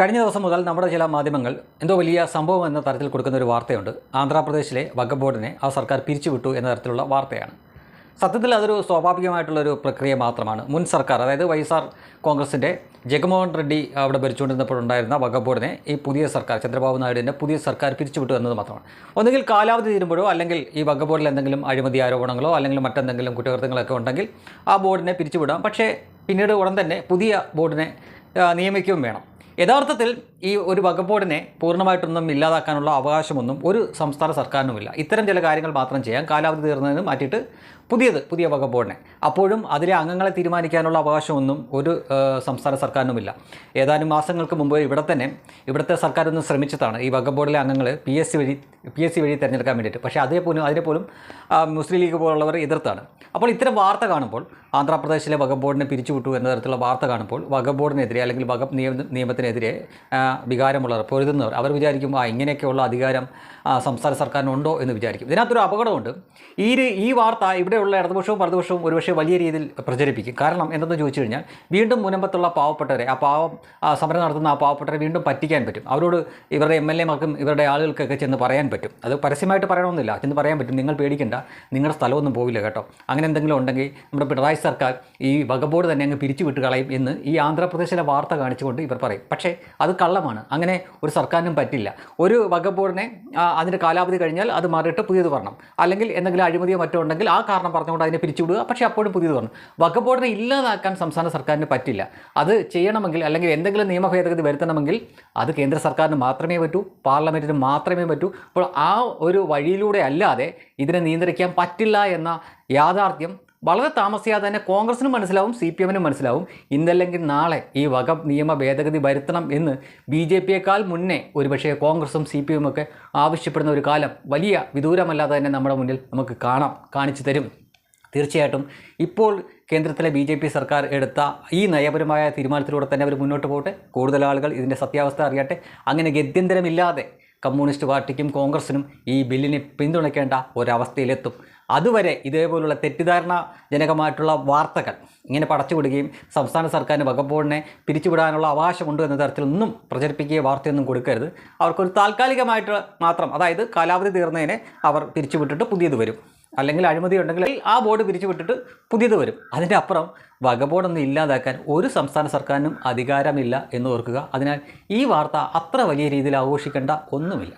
കഴിഞ്ഞ ദിവസം മുതൽ നമ്മുടെ ചില മാധ്യമങ്ങൾ എന്തോ വലിയ സംഭവം എന്ന തരത്തിൽ കൊടുക്കുന്ന ഒരു വാർത്തയുണ്ട്. ആന്ധ്രാപ്രദേശിലെ വകബോർഡിനെ ബോർഡിനെ ആ സർക്കാർ പിരിച്ചുവിട്ടു എന്ന തരത്തിലുള്ള വാർത്തയാണ്. സത്യത്തിൽ അതൊരു സ്വാഭാവികമായിട്ടുള്ളൊരു പ്രക്രിയ മാത്രമാണ്. മുൻ സർക്കാർ അതായത് വൈഎസ്ആർ കോൺഗ്രസിന്റെ ജഗൻമോഹൻ റെഡ്ഡി അവിടെ ഭരിച്ചുകൊണ്ടിരുന്നപ്പോഴുണ്ടായിരുന്ന വകബോർഡിനെ ബോർഡിനെ ഈ പുതിയ സർക്കാർ ചന്ദ്രബാബു നായിഡുവിന്റെ പുതിയ സർക്കാർ പിരിച്ചുവിട്ടു എന്നത് മാത്രമാണ്. ഒന്നുകിൽ കാലാവധി തീരുമ്പോഴോ അല്ലെങ്കിൽ ഈ വകബോർഡിൽ ബോർഡിൽ എന്തെങ്കിലും അഴിമതി ആരോപണങ്ങളോ അല്ലെങ്കിൽ മറ്റെന്തെങ്കിലും കുറ്റകൃത്യങ്ങളൊക്കെ ഉണ്ടെങ്കിൽ ആ ബോർഡിനെ പിരിച്ചുവിടാം. പക്ഷേ പിന്നീട് ഉടൻ തന്നെ പുതിയ ബോർഡിനെ നിയമിക്കുകയും വേണം. യഥാർത്ഥത്തിൽ ഈ ഒരു വകുപ്പോടിനെ പൂർണമായിട്ടൊന്നും ഇല്ലാതാക്കാനുള്ള അവകാശമൊന്നും ഒരു സംസ്ഥാന സർക്കാരിനുമില്ല. ഇത്തരം ചില കാര്യങ്ങൾ മാത്രം ചെയ്യാം കാലാവധി തീർന്നതിന് മാറ്റിയിട്ട് പുതിയത് പുതിയ വഖഫ് ബോർഡിനെ. അപ്പോഴും അതിലെ അംഗങ്ങളെ തീരുമാനിക്കാനുള്ള അവകാശമൊന്നും ഒരു സംസ്ഥാന സർക്കാരിനുമില്ല. ഏതാനും മാസങ്ങൾക്ക് മുമ്പ് ഇവിടെ തന്നെ ഇവിടുത്തെ സർക്കാർ ഒന്ന് ശ്രമിച്ചതാണ് ഈ വഖഫ് ബോർഡിലെ അംഗങ്ങൾ പി എസ് സി വഴി പി എസ് സി വഴി തിരഞ്ഞെടുക്കാൻ വേണ്ടിയിട്ട്. പക്ഷേ അതേപോലും അതിനെപ്പോലും മുസ്ലിം ലീഗ് പോലുള്ളവർ എതിർത്താണ്. അപ്പോൾ ഇത്തരം വാർത്ത കാണുമ്പോൾ ആന്ധ്രാപ്രദേശിലെ വഖഫ് ബോർഡിനെ പിരിച്ചുവിട്ടു എന്ന തരത്തിലുള്ള വാർത്ത കാണുമ്പോൾ വഖഫ് ബോർഡിനെതിരെ അല്ലെങ്കിൽ വക നിയമ നിയമത്തിനെതിരെ വികാരമുള്ളവർ പൊരുതുന്നവർ അവർ വിചാരിക്കും ആ ഇങ്ങനെയൊക്കെയുള്ള അധികാരം സംസ്ഥാന സർക്കാരിനുണ്ടോ എന്ന് വിചാരിക്കും. ഇതിനകത്തൊരു അപകടമുണ്ട്. ഈ ഈ വാർത്ത ഇവിടെയുള്ള ഇടതുപക്ഷവും വലതുപക്ഷവും ഒരുപക്ഷെ വലിയ രീതിയിൽ പ്രചരിപ്പിക്കും. കാരണം എന്തെന്ന് ചോദിച്ചു കഴിഞ്ഞാൽ വീണ്ടും മുനമ്പത്തുള്ള പാവപ്പെട്ടവരെ ആ പാവം സമരം നടത്തുന്ന ആ പാവപ്പെട്ടവരെ വീണ്ടും പറ്റിക്കാൻ പറ്റും. അവരോട് ഇവരുടെ എം എൽ എമാർക്കും ഇവരുടെ ആളുകൾക്കൊക്കെ ചെന്ന് പറയാൻ പറ്റും. അത് പരസ്യമായിട്ട് പറയണമെന്നില്ല. ചെന്ന് പറയാൻ പറ്റും. നിങ്ങൾ പേടിക്കേണ്ട. നിങ്ങളുടെ സ്ഥലമൊന്നും പോവില്ല കേട്ടോ. അങ്ങനെ എന്തെങ്കിലും ഉണ്ടെങ്കിൽ നമ്മുടെ പിണറായി സർക്കാർ ഈ വകബോർഡ് തന്നെ അങ്ങ് പിരിച്ചു വിട്ട് കളയും എന്ന് ഈ ആന്ധ്രാപ്രദേശിലെ വാർത്ത കാണിച്ചുകൊണ്ട് ഇവർ പറയും. പക്ഷേ അത് കള്ളമാണ്. അങ്ങനെ ഒരു സർക്കാരിനും പറ്റില്ല. ഒരു വകബോർഡിനെ ബോർഡിനെ അതിന്റെ കാലാവധി കഴിഞ്ഞാൽ അത് മാറിയിട്ട് പുതിയത് വരണം. അല്ലെങ്കിൽ എന്തെങ്കിലും അഴിമതിയോ മറ്റോ ഉണ്ടെങ്കിൽ ആ കാരണം പറഞ്ഞുകൊണ്ട് അതിനെ പിരിച്ചുവിടുക. പക്ഷേ അപ്പോഴും പുതിയത് പറഞ്ഞു വഖഫ് ബോർഡിനെ ഇല്ലാതാക്കാൻ സംസ്ഥാന സർക്കാരിന് പറ്റില്ല. അത് ചെയ്യണമെങ്കിൽ അല്ലെങ്കിൽ എന്തെങ്കിലും നിയമ ഭേദഗതി വരുത്തണമെങ്കിൽ അത് കേന്ദ്ര സർക്കാരിന് മാത്രമേ പറ്റൂ പാർലമെന്റിന് മാത്രമേ പറ്റൂ. അപ്പോൾ ആ ഒരു വഴിയിലൂടെ അല്ലാതെ ഇതിനെ നിയന്ത്രിക്കാൻ പറ്റില്ല എന്ന യാഥാർത്ഥ്യം വളരെ താമസിയാതെ തന്നെ കോൺഗ്രസിനും മനസ്സിലാവും സി പി എമ്മിനും മനസ്സിലാവും. ഇന്നല്ലെങ്കിൽ നാളെ ഈ വക നിയമ ഭേദഗതി വരുത്തണം എന്ന് ബി ജെ പിയേക്കാൾ മുന്നേ ഒരുപക്ഷേ കോൺഗ്രസും സി പി എമ്മൊക്കെ ആവശ്യപ്പെടുന്ന ഒരു കാലം വലിയ വിദൂരമല്ലാതെ തന്നെ നമ്മുടെ മുന്നിൽ നമുക്ക് കാണാം കാണിച്ചു തരും. തീർച്ചയായിട്ടും ഇപ്പോൾ കേന്ദ്രത്തിലെ ബി ജെ പി സർക്കാർ എടുത്ത ഈ നയപരമായ തീരുമാനത്തിലൂടെ തന്നെ അവർ മുന്നോട്ട് പോകട്ടെ. കൂടുതൽ ആളുകൾ ഇതിന്റെ സത്യാവസ്ഥ അറിയട്ടെ. അങ്ങനെ ഗത്യന്തരമില്ലാതെ കമ്മ്യൂണിസ്റ്റ് പാർട്ടിക്കും കോൺഗ്രസിനും ഈ ബില്ലിനെ പിന്തുണയ്ക്കേണ്ട ഒരവസ്ഥയിലെത്തും. അതുവരെ ഇതേപോലുള്ള തെറ്റിദ്ധാരണ ജനകമായിട്ടുള്ള വാർത്തകൾ ഇങ്ങനെ പടച്ചു പടച്ചുവിടുകയും സംസ്ഥാന സർക്കാരിന് വകബോർഡിനെ ബോർഡിനെ പിരിച്ചുവിടാനുള്ള അവകാശമുണ്ട് എന്ന തരത്തിലൊന്നും പ്രചരിപ്പിക്കുകയോ വാർത്തയൊന്നും കൊടുക്കരുത്. അവർക്കൊരു താൽക്കാലികമായിട്ട് മാത്രം അതായത് കാലാവധി തീർന്നതിനെ അവർ പിരിച്ചുവിട്ടിട്ട് പുതിയത് വരും. അല്ലെങ്കിൽ അഴിമതി ഉണ്ടെങ്കിൽ ആ ബോർഡ് പിരിച്ചുവിട്ടിട്ട് പുതിയത് വരും. അതിന്റെ അപ്പുറം വകബോർഡൊന്നും ഇല്ലാതാക്കാൻ ഒരു സംസ്ഥാന സർക്കാരിനും അധികാരമില്ല എന്ന് ഓർക്കുക. അതിനാൽ ഈ വാർത്ത അത്ര വലിയ രീതിയിൽ ആഘോഷിക്കേണ്ട ഒന്നുമില്ല.